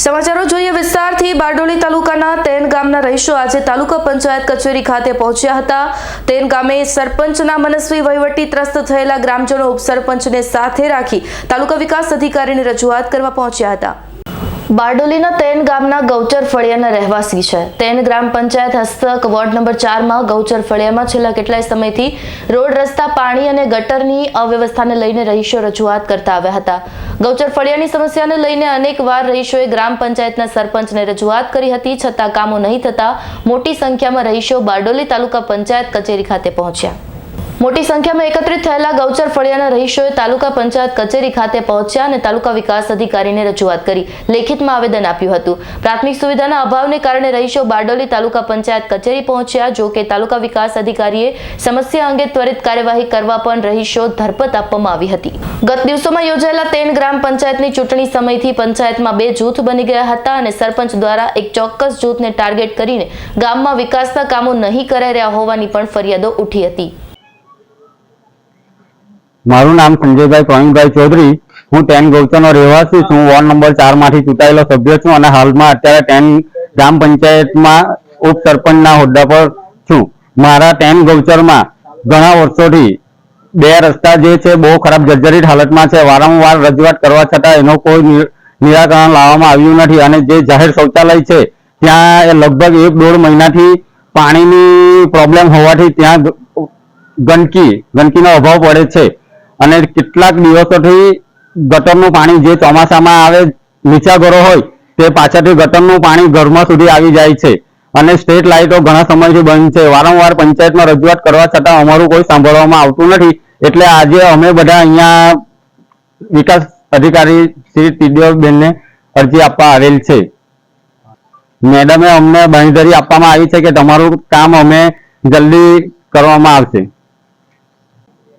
સમાચારો જોઈએ વિસ્તારથી બારડોલી તાલુકાના તેન ગામના રહીશો આજે તાલુકા પંચાયત કચેરી ખાતે પહોંચ્યા હતા. તેન ગામે સરપંચના મનસ્વી વહીવટી ત્રસ્ત થયેલા ગ્રામજનો ઉપસરપંચને સાથે રાખી તાલુકા વિકાસ અધિકારીની રજૂઆત કરવા પહોંચ્યા હતા. બારડોલીના તેન ગામના ગૌચર ફળિયાના રહેવાસી છે. તેન ગ્રામ પંચાયત હસ્તક વોર્ડ નંબર ચારમાં ગૌચર ફળિયામાં છેલ્લા કેટલાય સમયથી રોડ રસ્તા, પાણી અને ગટરની અવ્યવસ્થાને લઈને રહીશો રજૂઆત કરતા આવ્યા હતા. ગૌચર ફળિયાની સમસ્યાને લઈને અનેક વાર રહીશોએ ગ્રામ પંચાયતના સરપંચને રજૂઆત કરી હતી, છતાં કામો નહીં થતા મોટી સંખ્યામાં રહીશો બારડોલી તાલુકા પંચાયત કચેરી ખાતે પહોંચ્યા. મોટી સંખ્યામાં એકત્રિત થયેલા ગૌચર ફળિયાના રહીશોએ તાલુકા પંચાયત કચેરી ખાતે પહોંચ્યા અને તાલુકા વિકાસ અધિકારીને રજૂઆત કરી, લેખિતમાં આવેદન આપ્યું હતું. પ્રાથમિક સુવિધાના અભાવને કારણે રહીશો બારડોલી તાલુકા પંચાયત કચેરી પહોંચ્યા, જો કે તાલુકા વિકાસ અધિકારીએ સમસ્યા અંગે ત્વરિત કાર્યવાહી કરવા પણ રહીશો ધરપત આપવામાં આવી હતી. ગત દિવસોમાં યોજાયેલા તેન ગ્રામ પંચાયતની ચૂંટણી સમયથી પંચાયતમાં બે જૂથ બની ગયા હતા અને સરપંચ દ્વારા એક ચોક્કસ જૂથને ટાર્ગેટ કરીને ગામમાં વિકાસના કામો નહીં કરાઈ રહ્યા હોવાની પણ ફરિયાદો ઉઠી હતી. મારું નામ સંજયભાઈ પ્રવીણભાઈ ચૌધરી. હું ટેન ગૌચરનો રહેવાસી છું. વોર્ડ નંબર ચારમાંથી ચૂંટાયેલો સભ્ય છું અને હાલમાં અત્યારે ટેન ગ્રામ પંચાયતમાં ઉપસરપંચના હોદ્દા પર છું. મારા ટેન ગૌચરમાં ઘણા વર્ષોથી બે રસ્તા જે છે બહુ ખરાબ જર્જરિત હાલતમાં છે. વારંવાર રજૂઆત કરવા છતાં એનો કોઈ નિરાકરણ લાવવામાં આવ્યું નથી અને જે જાહેર શૌચાલય છે, ત્યાં લગભગ એક દોઢ મહિનાથી પાણીની પ્રોબ્લેમ હોવાથી ત્યાં ગંદકી, ગંદકીનો અભાવ પડે છે. અને કેટલાક દિવસોથી ગટરનું પાણી જે ચોમાસામાં આવે, નીચા ઘરો હોય, તે પાછળથી ગટરનું પાણી ઘરમાં સુધી આવી જાય છે. અને સ્ટ્રીટ લાઇટો ઘણા સમયથી બંધ છે. વારંવાર પંચાયતમાં રજૂઆત કરવા છતાં અમારું કોઈ સાંભળવામાં આવતું નથી. એટલે આજે અમે બધા અહીંયા વિકાસ અધિકારી શ્રી ટીડીઓબેનને અરજી આપવા આવેલ છે. મેડમે અમને બાંયધરી આપવામાં આવી છે કે તમારું કામ અમે જલ્દી કરવામાં આવશે.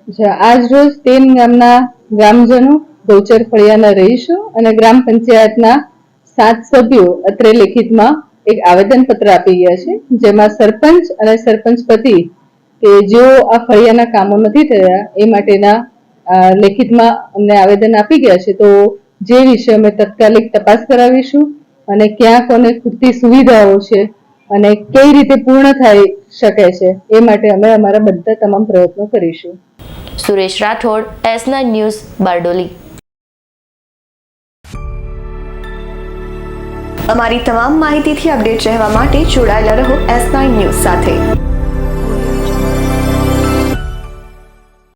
આજ રોજ તેન ગામના ગ્રામજનો ગૌચર ફળિયાના રહીશો અને ગ્રામ પંચાયતના સાત સભ્યો અત્રે લેખિતમાં એક આવેદન પત્ર આપી ગયા છે, જેમાં સરપંચ અને સરપંચ પતિ કે જેઓ આ ફળિયાના કામો નથી થયા એ માટેના લેખિતમાં અમને આવેદન આપી ગયા છે. તો જે વિશે અમે તાત્કાલિક તપાસ કરાવીશું અને ક્યાં કોને ખૂટતી સુવિધાઓ છે અને કઈ રીતે પૂર્ણ થઈ શકે છે એ માટે અમે અમારા બધા તમામ પ્રયત્નો કરીશું. સુરેશ રાઠોડ એસના ન્યૂઝ, બારડોલી. અમારી તમામ માહિતીથી અપડેટ રહેવા માટે જોડાયેલા રહો એસ નાઇન ન્યૂઝ સાથે.